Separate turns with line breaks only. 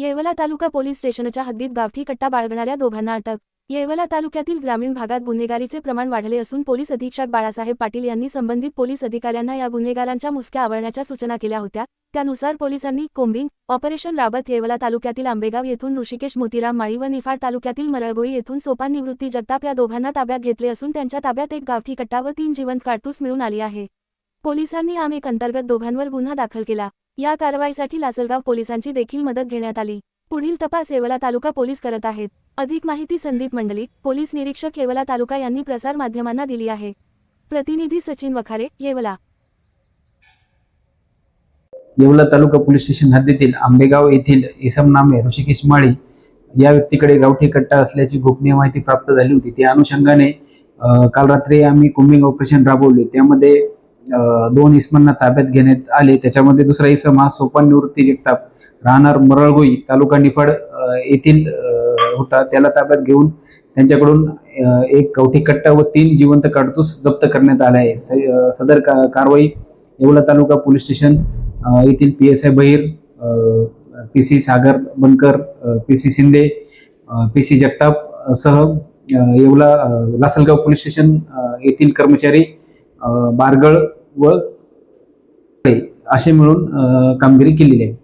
येवला तालुका police स्टेशनच्या हद्दीत गावठी कट्टा बाळगणाऱ्या दोघांना अटक. येवला तालुक्यातील ग्रामीण भागात गुन्हेगारीचे प्रमाण वाढले असून पोलीस अधीक्षक बाळासाहेब पाटील यांनी संबंधित पोलीस अधिकाऱ्यांना या गुन्हेगारांच्या मुसक्या आवळण्याच्या सूचना केल्या होत्या. त्यानुसार पोलिसांनी कोंबिंग ऑपरेशन राबत येवला तालुक्यातील आंबेगाव येथून ऋषिकेश मोतीराम माळी व निफाड तालुक्यातील मरळगोई येथून सोपान निवृत्ती जगताप या दोघांना ताब्यात घेतले असून त्यांच्या ताब्यात एक गावठी कट्टा व तीन जिवंत काडतूस मिळून आली आहे. पोलिसांनी आम एक अंतर्गत दोघांवर गुन्हा दाखल केला. या कारवाईसाठी लासलगाव पोलिसांची देखील मदत घेण्यात आली. पुढील तपास येवला तालुका पोलीस करत आहेत. अधिक माहिती संदीप मंडलिक पोलीस निरीक्षक येवला तालुका यांनी प्रसार माध्यमांना दिली आहे. प्रतिनिधी सचिन वखारे येवला.
येवला तालुका पोलीस स्टेशन हद्दीतील आंबेगाव येथील इसम नामे ऋषिकेश माळी या व्यक्तीकडे गावठी कट्टा असल्याची गोपनीय माहिती प्राप्त झाली होती. त्या अनुषंगाने काल रात्री आम्ही कुंबिंग ऑपरेशन राबवले. त्यामध्ये दोन इसमांना ताब्यात घेण्यात आले. त्याच्यामध्ये दुसरा इसम हा सोपान निवृत्ती जगताप राहणार मरळगोई तालुका निफाड येथील होता. त्याला ताब्यात घेऊन त्यांच्याकडून एक कवठी कट्टा व तीन जिवंत काडतूस जप्त करण्यात आला आहे. स- सदर का कारवाई येवला तालुका पोलीस स्टेशन येथील P S I Bahir P C Sagar Bankar P C Shinde P C Jagtap सह येवला लासलगाव पोलीस स्टेशन येथील कर्मचारी बारगळ व असे मिळून कामगिरी केलेली आहे.